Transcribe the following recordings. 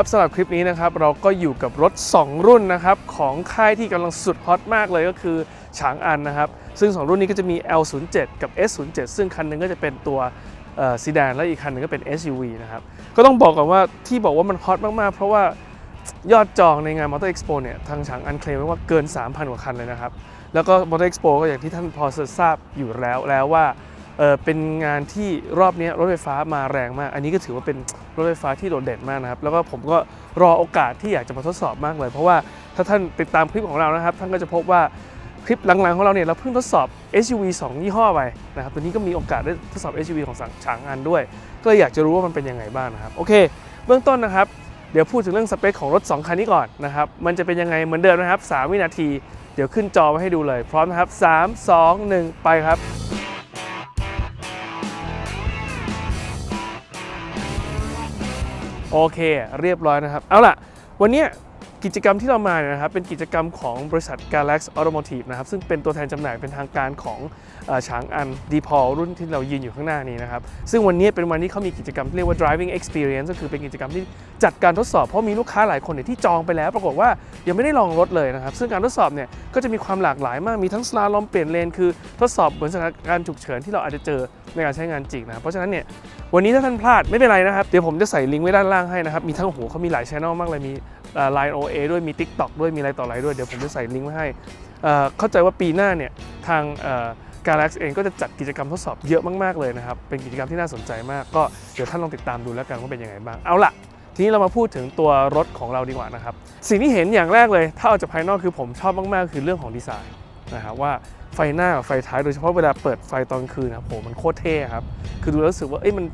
ครับสำหรับคลิปนี้นะครับเราก็อยู่กับรถ 2 รุ่นนะครับของค่ายที่กำลังสุดฮอตมากเลยก็คือฉางอันนะครับซึ่ง 2 รุ่นนี้ก็จะมี L07 กับ S07 ซึ่งคันหนึงก็จะเป็นตัวซีดานและอีกคันหนึงก็เป็น SUV นะครับก็ต้องบอกก่อนว่าที่บอกว่ามันฮอตมากๆ เพราะว่ายอดจองในงาน Motor Expo เนี่ยทางฉางอันเคลมไว้ว่าเกิน 3,000 กว่าคันเลยนะครับแล้วก็ Motor Expo ก็อย่างที่ท่านพอจะทราบอยู่แล้วแล้วว่า เเป็นงานที่รอบนี้รถไฟฟ้ามาแรงมาก อันนี้ก็ถือว่าเป็นรถไฟฟ้าที่โดดเด่นมากนะครับ แล้วก็ผมก็รอโอกาสที่อยากจะมาทดสอบมากเลย เพราะว่าถ้าท่านติดตามคลิปของเรานะครับ ท่านก็จะพบว่าคลิปหลังๆของเราเนี่ยเราเพิ่งทดสอบ SUV 2 ยี่ห้อไปนะครับตัวนี้ก็มีโอกาสได้ทดสอบ SUV ของฉางอันด้วย ก็เลยอยากจะรู้ว่ามันเป็นยังไงบ้างนะครับ โอเค เบื้องต้นนะครับ เดี๋ยวพูดถึงเรื่องสเปคของรถ 2 คันนี้ก่อนนะครับ มันจะเป็นยังไงเหมือนเดิมนะครับ 3 วินาที เดี๋ยวขึ้นจอมาให้ดูเลย พร้อมนะครับ 3 2 1 ไปครับ โอเค เรียบร้อยนะครับ เอาล่ะ วันนี้ กิจกรรมที่เรามาเนี่ยนะครับเป็นกิจกรรมของบริษัท Galax Automotive นะครับซึ่งเป็นตัวแทนจำหน่ายเป็นทางการของฉางอันดีพอรุ่นที่เรายืนอยู่ข้างหน้านี้นะครับซึ่งวันนี้เป็นวันที่เขามีกิจกรรมเรียกว่า driving experience ก็คือเป็นกิจกรรมที่จัดการทดสอบเพราะมีลูกค้าหลายคนเนี่ยที่จองไปแล้ว ปรากฏว่ายังไม่ได้ลองรถเลยนะครับซึ่งการทดสอบเนี่ยก็จะมีความหลากหลายมากมีทั้งสลาลอมเปลี่ยนเลนคือทดสอบเหมือนสถานการณ์ฉุกเฉินที่เราอาจจะเจอในการใช้งานจริงนะครับเพราะฉะนั้นเนี่ยวันนี้ถ้าท่านพลาดไม่เป็นไรนะครับเดี๋ยวผมจะใส่ลิงก์ไว้ด้านล่างให้นะครับมีทั้งโหเขามีหลายช่องมากเลยมี ไลน์โอเอด้วยมี TikTok ด้วยมีอะไรต่ออะไรด้วย เดี๋ยวผมจะใส่ลิงก์ไว้ให้ เข้าใจว่าปีหน้าเนี่ยทางกาแล็กเองก็จะจัดกิจกรรมทดสอบเยอะมากๆเลยนะครับ เป็นกิจกรรมที่น่าสนใจมาก ก็เดี๋ยวท่านลองติดตามดูแล้วกันว่าเป็นยังไงบ้าง เอาล่ะทีนี้เรามาพูดถึงตัวรถของเราดีกว่านะครับ สิ่งที่เห็นอย่างแรกเลย ถ้าเอาจากภายนอกคือผมชอบมากๆ คือเรื่องของดีไซน์นะครับว่าไฟหน้าไฟท้ายโดยเฉพาะเวลาเปิดไฟตอนคืนนะโหมันโคตรเท่ครับ คือดูแล้วรู้สึกว่าเอ้ยมัน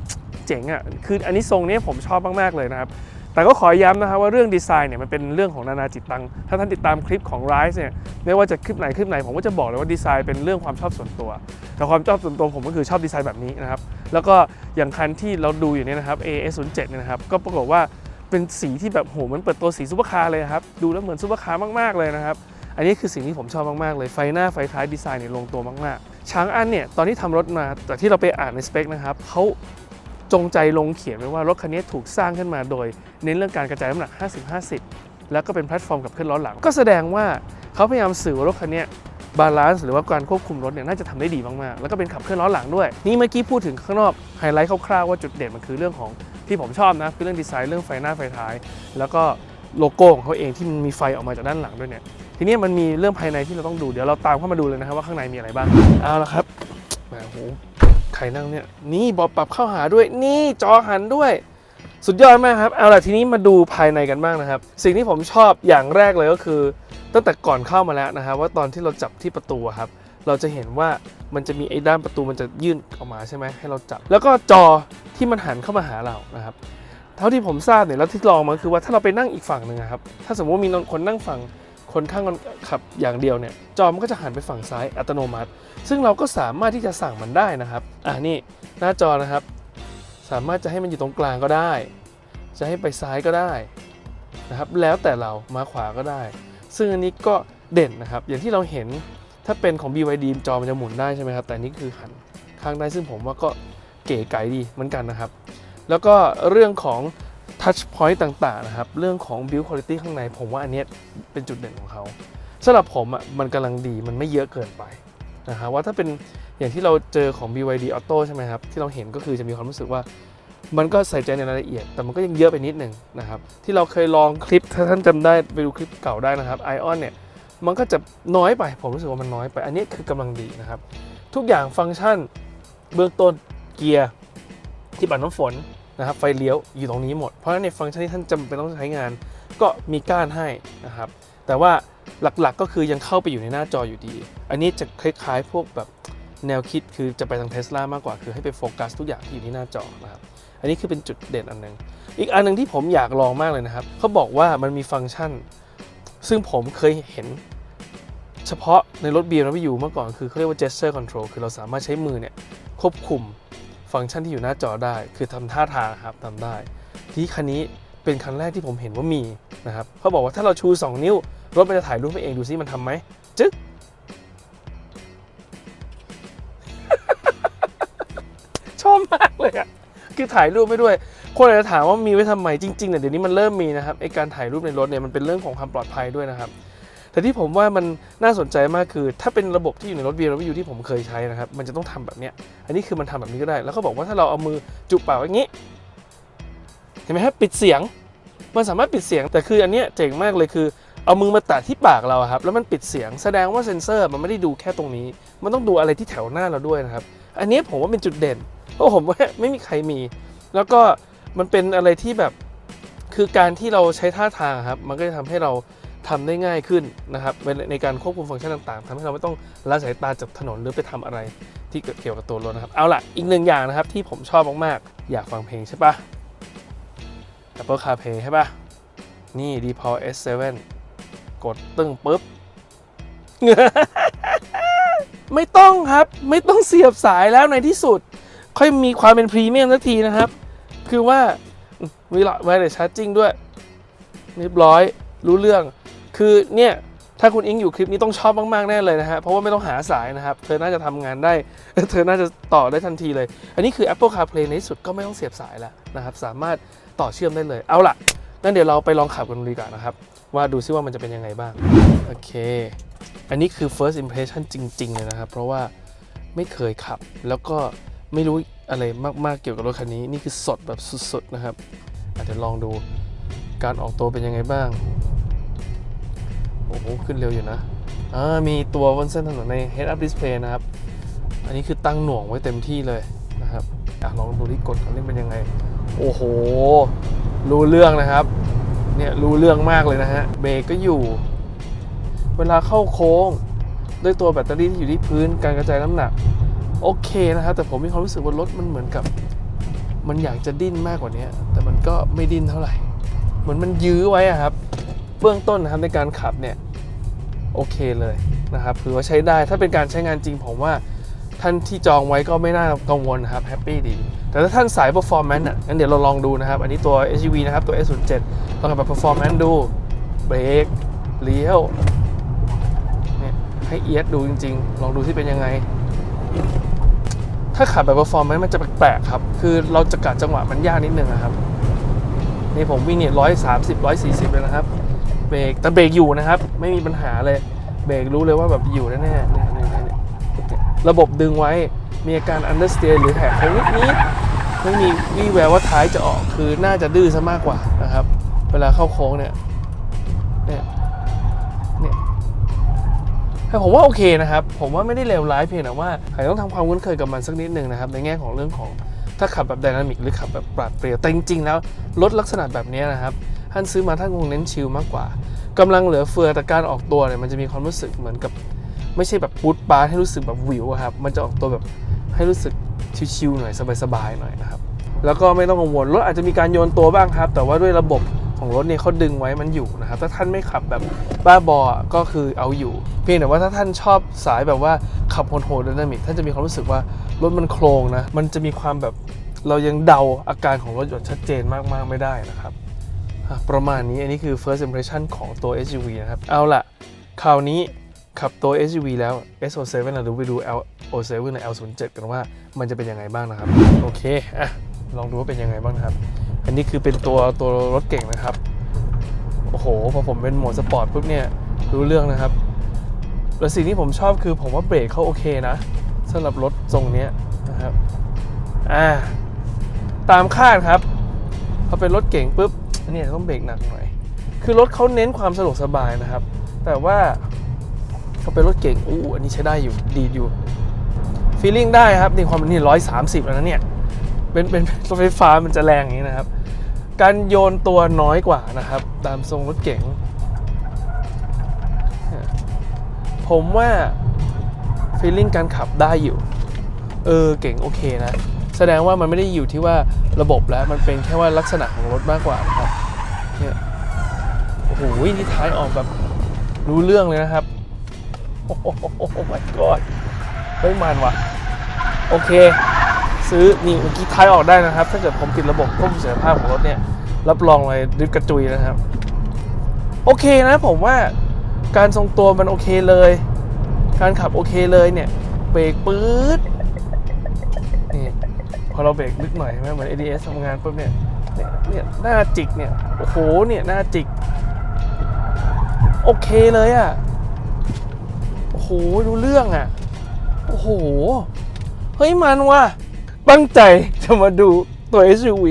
เจ๋งอะคืออันนี้ทรงนี้ผมชอบมากๆเลยนะครับ แต่ก็ขอย้ำนะครับว่าเรื่องดีไซน์เนี่ยมันเป็นเรื่องของนานาจิตตัง ถ้าท่านติดตามคลิปของ Rise เนี่ยไม่ว่าจะคลิปไหนคลิปไหนผมก็จะบอกเลยว่าดีไซน์เป็นเรื่องความชอบส่วนตัว แต่ความชอบส่วนตัวผมก็คือชอบดีไซน์แบบนี้นะครับ แล้วก็อย่างคันที่เราดูอยู่เนี่ยนะครับ AS07 เนี่ยนะครับ ก็ปรากฏว่าเป็นสีที่แบบโหเหมันเปิดตัวสีซูเปอร์คาร์เลยครับ ดูแล้วเหมือนซูเปอร์คาร์มากๆเลยนะครับ อันนี้คือสิ่งที่ผมชอบมากๆเลย ไฟหน้าไฟท้ายดีไซน์เนี่ยลงตัวมากๆ ช้างอันเนี่ยตอนที่ทำรถมาจากที่เราไปอ่านในสเปคนะครับเขา จงใจลงเขียนไว้ว่ารถคันนี้ถูกสร้างขึ้นมาโดย เน้นเรื่องการกระจายน้ำหนัก 50-50 แล้วก็เป็นแพลตฟอร์มกับเคลื่อนล้อหลัง ก็แสดงว่าเขาพยายามสื่อว่ารถคันนี้บาลานซ์หรือว่าการควบคุมรถเนี่ยน่าจะทำได้ดีมาก ๆ แล้วก็เป็นขับเคลื่อนล้อหลังด้วย นี่เมื่อกี้พูดถึงข้างนอกไฮไลท์คร่าวๆว่าจุดเด่นมันคือเรื่องของที่ผมชอบนะ คือเรื่องดีไซน์เรื่องไฟหน้าไฟท้าย แล้วก็โลโก้ของเขาเองที่มันมีไฟออกมาจากด้านหลังด้วยเนี่ย ทีนี้มันมีเรื่องภายในที่เราต้องดูเดี๋ยวเราตามเข้ามาดูเลยนะครับว่าข้างในมีอะไรบ้างเอาละครับแหมโห ใครนั่งเนี่ย นี่บาะปรับเข้าหาด้วย นี่จอหันด้วย สุดยอดมากครับ เอาล่ะทีนี้มาดูภายในกันบ้างนะครับ สิ่งที่ผมชอบอย่างแรกเลยก็คือ ตั้งแต่ก่อนเข้ามาแล้วนะครับว่าตอนที่เราจับที่ประตูครับ เราจะเห็นว่ามันจะมีไอ้ด้านประตูมันจะยื่นออกมาใช่ไหมให้เราจับ แล้วก็จอที่มันหันเข้ามาหาเรานะครับ เท่าที่ผมทราบเนี่ยแล้วที่ลองมาคือว่าถ้าเราไปนั่งอีกฝั่งหนึ่งอะครับ ถ้าสมมติว่ามีคนนั่งฝั่ง คนข้างคนขับอย่างเดียวเนี่ยจอมันก็จะหันไปฝั่งซ้ายอัตโนมัติ ซึ่งเราก็สามารถที่จะสั่งมันได้นะครับอ่านี่หน้าจอนะครับ สามารถจะให้มันอยู่ตรงกลางก็ได้ จะให้ไปซ้ายก็ได้นะครับแล้วแต่เรามาขวาก็ได้ ซึ่งอันนี้ก็เด่นนะครับ อย่างที่เราเห็นถ้าเป็นของ BYD จอมันจะหมุนได้ใช่ไหมครับ แต่นนี่คือหันข้างได้ซึ่งผมว่าก็เก๋ไก๋ดีเหมือนกันนะครับ แล้วก็เรื่องของ touch point ต่างๆนะครับ เรื่องของ build quality ข้างใน ผมว่าอันนี้เป็นจุดเด่นของเขาสำหรับผมอะมันกำลังดีมันไม่เยอะเกินไปนะครับว่าถ้าเป็นอย่างที่เราเจอของ BYD Auto ใช่ไหมครับ ที่เราเห็นก็คือจะมีความรู้สึกว่า มันก็ใส่ใจในรายละเอียด แต่มันก็ยังเยอะไปนิดหนึ่งนะครับ ที่เราเคยลองคลิปถ้าท่านจำได้ไปดูคลิปเก่าได้นะครับ Ion เนี่ยมันก็จะน้อยไป ผมรู้สึกว่ามันน้อยไป อันนี้คือกำลังดีนะครับ ทุกอย่างฟังก์ชันเบื้องต้นเกียร์ที่ปัดน้ำฝน นะครับไฟเลี้ยวอยู่ตรงนี้หมด เพราะฉะนั้นในฟังก์ชันที่ท่านจำเป็นต้องใช้งาน ก็มีก้านให้นะครับ แต่ว่าหลักๆก็คือยังเข้าไปอยู่ในหน้าจออยู่ดี อันนี้จะคล้ายๆพวกแบบแนวคิดคือจะไปทางเทสลามากกว่า คือให้ไปโฟกัสทุกอย่างที่อยู่ที่หน้าจอนะครับ อันนี้คือเป็นจุดเด่นอันหนึง อีกอันหนึงที่ผมอยากลองมากเลยนะครับ เขาบอกว่ามันมีฟังก์ชัน ซึ่งผมเคยเห็น เฉพาะในรถ BMW เมื่อก่อนคือเขาเรียกว่า gesture control คือเราสามารถใช้มือเนี่ยควบคุม ฟังก์ชันที่อยู่หน้าจอได้ คือทำท่าทางครับทำได้ ที่คันนี้เป็นคันแรกที่ผมเห็นว่ามีนะครับเขาบอกว่าถ้าเราชู 2 นิ้ว รถมันจะถ่ายรูปให้เองดูซิมันทำไหมจึ๊กชอบมากเลยอะคือถ่ายรูปไม่ด้วย คนอาจจะถามว่ามีไว้ทำไมจริงๆเนี่ยเดี๋ยวนี้มันเริ่มมีนะครับไอการถ่ายรูปในรถเนี่ยมันเป็นเรื่องของความปลอดภัยด้วยนะครับ แต่ที่ผมว่ามันน่าสนใจมากคือ ถ้าเป็นระบบที่อยู่ในรถ BMW ที่ผมเคยใช้นะครับ มันจะต้องทำแบบเนี้ย อันนี้คือมันทำแบบนี้ก็ได้ แล้วเขาบอกว่าถ้าเราเอามือจุกปากอย่างนี้ เห็นไหมครับปิดเสียง มันสามารถปิดเสียง แต่คืออันเนี้ยเจ๋งมากเลยคือเอามือมาแตะที่ปากเราครับ แล้วมันปิดเสียง แสดงว่าเซ็นเซอร์มันไม่ได้ดูแค่ตรงนี้ มันต้องดูอะไรที่แถวหน้าเราด้วยนะครับ อันนี้ผมว่าเป็นจุดเด่น เพราะผมว่าไม่มีใครมี แล้วก็มันเป็นอะไรที่แบบ คือการที่เราใช้ท่าทางครับ มันก็จะทำให้เรา ทำได้ง่ายขึ้นนะครับในในการควบคุมฟังก์ชันต่างๆทำให้เราไม่ต้องละสายตาจากถนนหรือไปทำอะไรที่เกี่ยวกับตัวรถนะครับ เอาล่ะ อีกหนึ่งอย่างนะครับที่ผมชอบมากๆ อยากฟังเพลงใช่ปะ Apple CarPlay ใช่ปะนี่ d p o l S7 กดตึ้งปุ๊บ ไม่ต้องครับ ไม่ต้องเสียบสายแล้วในที่สุด ค่อยมีความเป็นพรีเมียมสักทีนะครับ คือว่ามีหลอดไวเลสชาร์จิ่งด้วยเรียบร้อยรู้เรื่อง คือเนี่ยถ้าคุณอิงอยู่คลิปนี้ต้องชอบมากๆแน่เลยนะฮะเพราะว่าไม่ต้องหาสายนะครับ เธอน่าจะทำงานได้ เธอน่าจะต่อได้ทันทีเลย อันนี้คือ Apple CarPlay ในที่สุดก็ไม่ต้องเสียบสายแล้วนะครับ สามารถต่อเชื่อมได้เลย เอาล่ะงั้นเดี๋ยวเราไปลองขับกันดูดีกว่านะครับ ว่าดูซิว่ามันจะเป็นยังไงบ้าง โอเค อันนี้คือ first impression จริง ๆ เลยนะครับ เพราะว่าไม่เคยขับ แล้วก็ไม่รู้อะไรมากๆเกี่ยวกับรถคันนี้ นี่คือสดแบบสุดๆนะครับอะเดี๋ยวลองดูการออกตัวเป็นยังไงบ้าง โอ้โห ขึ้นเร็วอยู่นะอ่ามีตัวบนเส้นถนนใน head up display นะครับ อันนี้คือตั้งหน่วงไว้เต็มที่เลยนะครับอลองดูที่กดคันเร่เป็นยังไง โอ้โห รู้เรื่องนะครับ เนี่ยรู้เรื่องมากเลยนะฮะ เบรกก็อยู่ เวลาเข้าโค้ง ด้วยตัวแบตเตอรี่ที่อยู่ที่พื้น การกระจายน้ำหนัก โอเคนะครับ แต่ผมมีความรู้สึกว่ารถมันเหมือนกับ มันอยากจะดิ้นมากกว่านี้ แต่มันก็ไม่ดิ้นเท่าไหร่ เหมือนมันยื้อไว้อะครับ บื้องต้นนะครับในการขับเนี่ยโอเคเลยนะครับถือว่าใช้ได้ถ้าเป็นการใช้งานจริงผมว่าท่านที่จองไว้ก็ไม่น่ากังวลนะครับแฮปปี้ดี แต่ถ้าท่านสาย performance อะงั้นเดี๋ยวเราลองดูนะครับ อันนี้ตัว SUV นะครับ ตัว S07 ลองขับแบบ performance ดูเบรกเลี้ยวเนี่ยให้เอียดดูจริง ๆ ลองดูที่เป็นยังไง ถ้าขับแบบ performance มันจะแปลกๆครับ คือเราจะกะจังหวะมันยากนิดนึงนะครับ นี่ผมวิ่งเนี่ยร้อยสามสิบร้อยสี่สิบเลยนะครับ เบรกแต่เบรกอยู่นะครับ ไม่มีปัญหาเลยเบรกรู้เลยว่าแบบอยู่แน่ๆเนี่ยเนี่ยเนี่ยเนี่ยระบบดึงไว้มีอาการ understeer หรือแหกโค้งนิดๆไม่มีวี่แววว่าท้ายจะออกคือน่าจะดื้อซะมากกว่านะครับ เวลาเข้าโค้งเนี่ยเนี่ยเนี่ยแต่ผมว่าโอเคนะครับ ผมว่าไม่ได้เลวร้ายเพียงแต่ว่าอาจจะต้องทำความคุ้นเคยกับมันสักนิดนึงนะครับ ในแง่ของเรื่องของถ้าขับแบบไดนามิกหรือขับแบบปราดเปรียวแต่จริงๆแล้วรถลักษณะแบบนี้นะครับ ท่านซื้อมาท่านคงเน้นชิลมากกว่ากำลังเหลือเฟือแต่การออกตัวเนี่ยมันจะมีความรู้สึกเหมือนกับ ไม่ใช่แบบปูดปาร์ให้รู้สึกแบบวิวครับมันจะออกตัวแบบให้รู้สึกชิลๆหน่อยสบายๆหน่อยนะครับแล้วก็ไม่ต้องกังวลรถอาจจะมีการโยนตัวบ้างครับ แต่ว่าด้วยระบบของรถเนี่ยเขาดึงไว้มันอยู่นะครับ ถ้าท่านไม่ขับแบบบ้าบอก็คือเอาอยู่ เพียงแต่ว่าถ้าท่านชอบสายแบบว่าขับโหดๆดินามิกท่านจะมีความรู้สึกว่ารถมันโครงนะ มันจะมีความแบบเรายังเดาอาการของรถยนต์ชัดเจนมากๆไม่ได้นะครับ ประมาณนี้อันนี้คือ first impression ของตัว SUV นะครับ เอาล่ะ คราวนี้ขับตัว SUV แล้ว S07 เราดูไปดู L07 หรือ L07 กันว่ามันจะเป็นยังไงบ้างนะครับ โอเคอะลองดูว่าเป็นยังไงบ้างนะครับ อันนี้คือเป็นตัวตัวรถเก่งนะครับ โอ้โห พอผมเป็นโหมดสปอร์ตปุ๊บเนี่ยรู้เรื่องนะครับ แล้วสิ่งที่ผมชอบคือผมว่าเบรกเขาโอเคนะสำหรับรถทรงนี้นะครับ อ่า ตามคาดครับพอเป็นรถเก่งปุ๊บ อันนี้ต้องเบรกหนักหน่อย คือรถเขาเน้นความสะดวกสบายนะครับ แต่ว่าพอเป็นรถเก่งอู้อันนี้ใช้ได้อยู่ดีอยู่ฟีลลิ่งได้ครับนี่ความนี่ร้อยสามสิบแล้วนะเนี่ยเป็นเป็นรถไฟฟ้ามันจะแรงอย่างนี้นะครับ การโยนตัวน้อยกว่านะครับ ตามทรงรถเก๋งผมว่าฟีลลิ่งการขับได้อยู่ เออเก่งโอเคนะ แสดงว่ามันไม่ได้อยู่ที่ว่าระบบแล้ว มันเป็นแค่ว่าลักษณะของรถมากกว่านะครับ อ้โหนี่ท้ายออกแบบรู้เรื่องเลยนะครับ โอ้โห my god เฮ้ยมันว่ะ โอเค ซื้อนี่เมื่อกี้ท้ายออกได้นะครับ ถ้าเกิดผมติดระบบควบคุมเสถียรภาพของรถเนี่ย รับรองเลยดริฟต์กระจุยนะครับ โอเคนะผมว่าการทรงตัวมันโอเคเลย การขับโอเคเลยเนี่ย เบรกปื๊ดนี่พอเราเบรกลึกหน่อยใช่ไหมเหมือน ADS ทำงานปุ๊บเนี่ยเนี่ยหน้าจิกเนี่ย โอ้โหเนี่ยหน้าจิก โอเคเลยอะ่ะ โอ้โหรู้เรื่องอะ่ะ โอ้โห เฮ้ยมันว่ะตั้งใจจะมาดูตัว SUV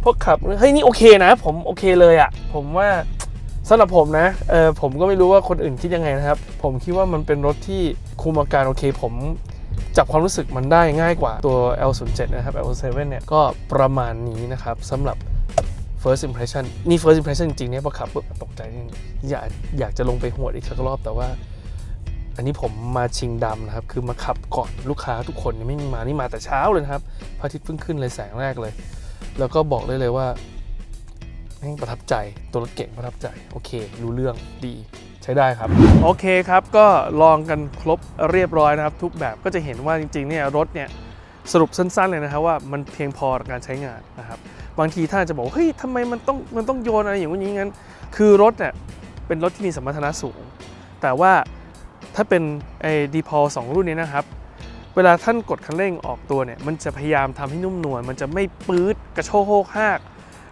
เพราะขับ เฮ้ยนี่โอเคนะ ผมโอเคเลยอะ่ะ ผมว่าสำหรับผมนะ เออผมก็ไม่รู้ว่าคนอื่นคิดยังไงนะครับ ผมคิดว่ามันเป็นรถที่คุมอาการโอเค ผมจับความรู้สึกมันได้ง่ายกว่าตัว L07 นะครับ L7 เนี่ยก็ประมาณนี้นะครับสำหรับ first impression นี่ first impression จริงๆเนี่ยพอขับปุ๊บตกใจนิดนึงอยากอยากจะลงไปหวดอีกสักรอบแต่ว่า อันนี้ผมมาชิงดำนะครับ คือมาขับก่อนลูกค้าทุกคนไม่มีมานี่มาแต่เช้าเลยนะครับพระอาทิตย์เพิ่งขึ้นเลยแสงแรกเลย แล้วก็บอกได้เลยว่าแม่งประทับใจตัวรถเก่งประทับใจ โอเค รู้เรื่องดีใช้ได้ครับ โอเคครับ ก็ลองกันครบเรียบร้อยนะครับ ทุกแบบก็จะเห็นว่าจริงๆเนี่ยรถเนี่ยสรุปสั้นๆเลยนะครับว่ามันเพียงพอต่อการใช้งานนะครับ บางทีท่านอาจจะบอกเฮ้ยทำไมมันต้องมันต้องโยนอะไรอย่างนี้งั้น คือรถเนี่ยเป็นรถที่มีสมรรถนะสูง แต่ว่าถ้าเป็นไอ้ดีพอสองรุ่นนี้นะครับ เวลาท่านกดคันเร่งออกตัวเนี่ย มันจะพยายามทำให้นุ่มนวล มันจะไม่ปื๊ดกระโชกโฮกหาก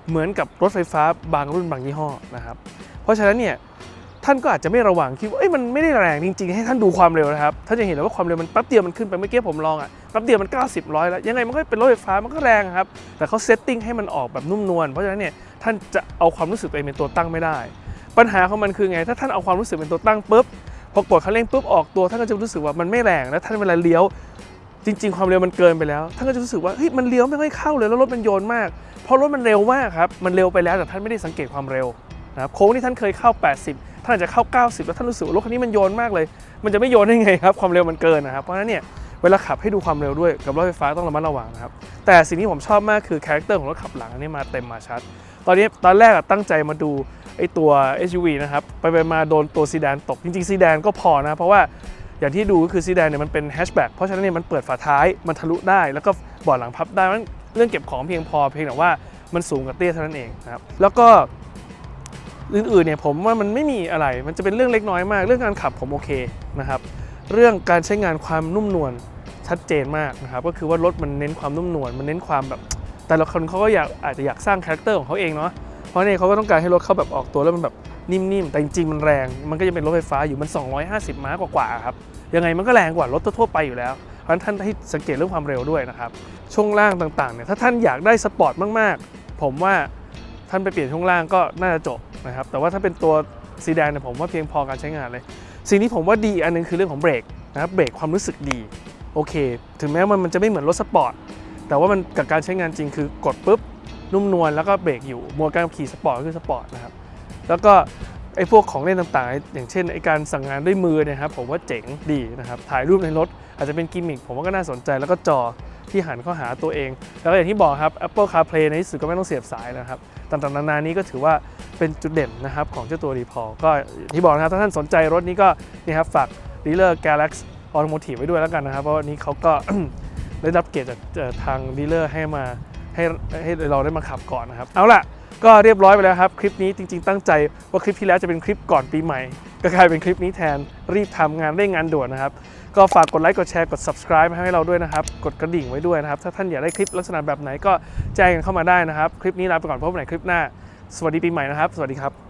เหมือนกับรถไฟฟ้าบางรุ่นบางยี่ห้อนะครับ เพราะฉะนั้นเนี่ย ท่านก็อาจจะไม่ระวังคิดว่าเอ้ยมันไม่ได้แรงจริง ๆ ให้ท่านดูความเร็วนะครับท่านจะเห็นเลยว่าความเร็วมันแป๊บเดียวมันขึ้นไปเมื่อกี้ผมลองอะแป๊บเดียวมัน 90ร้อยแล้วยังไงมันก็เป็นรถไฟฟ้ามันก็แรงครับแต่เขาเซตติ้งให้มันออกแบบนุ่มนวลเพราะฉะนั้นเนี่ยท่านจะเอาความรู้สึกตัวเองเป็นตัวตั้งไม่ได้ ปัญหาของมันคือไง ถ้าท่านเอาความรู้สึกเป็นตัวตั้งปุ๊บพอกดคันเร่งปุ๊บออกตัวท่านก็จะรู้สึกว่ามันไม่แรงแล้วท่านเวลาเลี้ยวจริง ๆ ความเร็วมันเกินไปแล้ว ท่านก็จะรู้สึกว่าเฮ้ยมันเลี้ยวไม่ค่อยเข้าเลยแล้วรถมันโยนมาก เพราะรถมันเร็วมากครับมันเร็วไปแล้วแต่ท่านไม่ได้สังเกตความเร็วนะครับโค้งที่ท่านเคยเข้า 80 ท่านอาจจะเข้า 90 แล้วท่านรู้สึกว่ารถคันนี้มันโยนมากเลย มันจะไม่โยนได้ไงครับ ความเร็วมันเกินนะครับ เพราะฉะนั้นเนี่ยเวลาขับให้ดูความเร็วด้วยกับรถไฟฟ้าต้องระมัดระวังนะครับ แต่สิ่งที่ผมชอบมากคือคาแรคเตอร์ของรถขับหลังอันนี้มาเต็มมาชัด ตอนนี้ตอนแรกตั้งใจมาดูไอ้ตัว SUV นะครับ ไปไปมาโดนตัวซีดานตก จริงๆซีดานก็พอนะ เพราะว่าอย่างที่ดูก็คือซีดานเนี่ยมันเป็นแฮชแบ็กเพราะฉะนั้นเนี่ยมันเปิดฝาท้าย มันทะลุได้ แล้วก็บาะหลังพับได้มันเรื่องเก็บของเพียงพอเพียงแต่ว่ามันสูงกับเตี้ยเท่านั้นเองนะครับ แล้วก็ อื่นๆเนี่ยผมว่ามันไม่มีอะไร มันจะเป็นเรื่องเล็กน้อยมาก เรื่องการขับผมโอเคนะครับ เรื่องการใช้งานความนุ่มนวลชัดเจนมากนะครับ ก็คือว่ารถมันเน้นความนุ่มนวล มันเน้นความแบบ แต่ละคนเขาก็อยากอาจจะอยากสร้างคาแรคเตอร์ของเขาเองเนาะ เพราะเนี่ยเขาก็ต้องการให้รถเขาแบบออกตัวแล้วมันแบบนิ่มๆ แต่จริงๆ มันแรง มันก็ยังเป็นรถไฟฟ้าอยู่ มัน 250 ม้ากว่าๆ ครับ ยังไงมันก็แรงกว่ารถทั่วไปอยู่แล้ว เพราะฉะนั้นท่านให้สังเกตเรื่องความเร็วด้วยนะครับ ช่วงล่างต่างๆ เนี่ย ถ้าท่านอยากได้สปอร์ตมากๆ ผมว่าท่านไปเปลี่ยนช่วงล่างก็น่าจะจบ นะครับแต่ว่าถ้าเป็นตัวซีแดนเนี่ยผมว่าเพียงพอการใช้งานเลย สิ่งที่ผมว่าดีอันหนึงคือเรื่องของเบรกนะครับเบรกความรู้สึกดีโอเค ถึงแม้มันมันจะไม่เหมือนรถสปอร์ตแต่ว่ามันกับการใช้งานจริงคือกดปุ๊บนุ่มนวลแล้วก็เบรกอยู่โหมดการขี่สปอร์ตก็คือสปอร์ตนะครับแล้วก็ไอ้พวกของเล่นต่างๆ อย่างเช่นไอ้การสั่งงานด้วยมือเนยครับผมว่าเจ๋งดีนะครับถ่ายรูปในรถอาจจะเป็นกิมมิคผมว่าก็น่าสนใจแล้วก็จอที่หันเข้าหาตัวเอง แล้วก็อย่างที่บอกครับ Apple CarPlay ในที่สุดก็ไม่ต้องเสียบสายนะครับ ต่างๆนานานี้ก็ถือว่าเป็นจุดเด่นนะครับของเจ้าตัวรีพอก็อย่างที่บอกนะครับถ้าท่านสนใจรถนี้ก็นี่ครับฝากดีลเลอร์ Galaxy Automotive ไว้ด้วยแล้วกันนะครับ เพราะวันนี้เขาก็ได้รับเกียรติจากทางดีลเลอร์ให้มาให้ให้เราได้มาขับก่อนนะครับ เอาล่ะ ก็เรียบร้อยไปแล้วครับ คลิปนี้จริง ๆ ตั้งใจว่าคลิปที่แล้วจะเป็นคลิปก่อนปีใหม่ ก็กลายเป็นคลิปนี้แทนรีบทำงานเร่งงานด่วนนะครับ ก็ฝากกดไลค์กดแชร์กด subscribe ให้เราด้วยนะครับ กดกระดิ่งไว้ด้วยนะครับ ถ้าท่านอยากได้คลิปลักษณะแบบไหนก็แจ้งกันเข้ามาได้นะครับ คลิปนี้ลาไปก่อนพบกันใหม่คลิปหน้า สวัสดีปีใหม่นะครับ สวัสดีครับ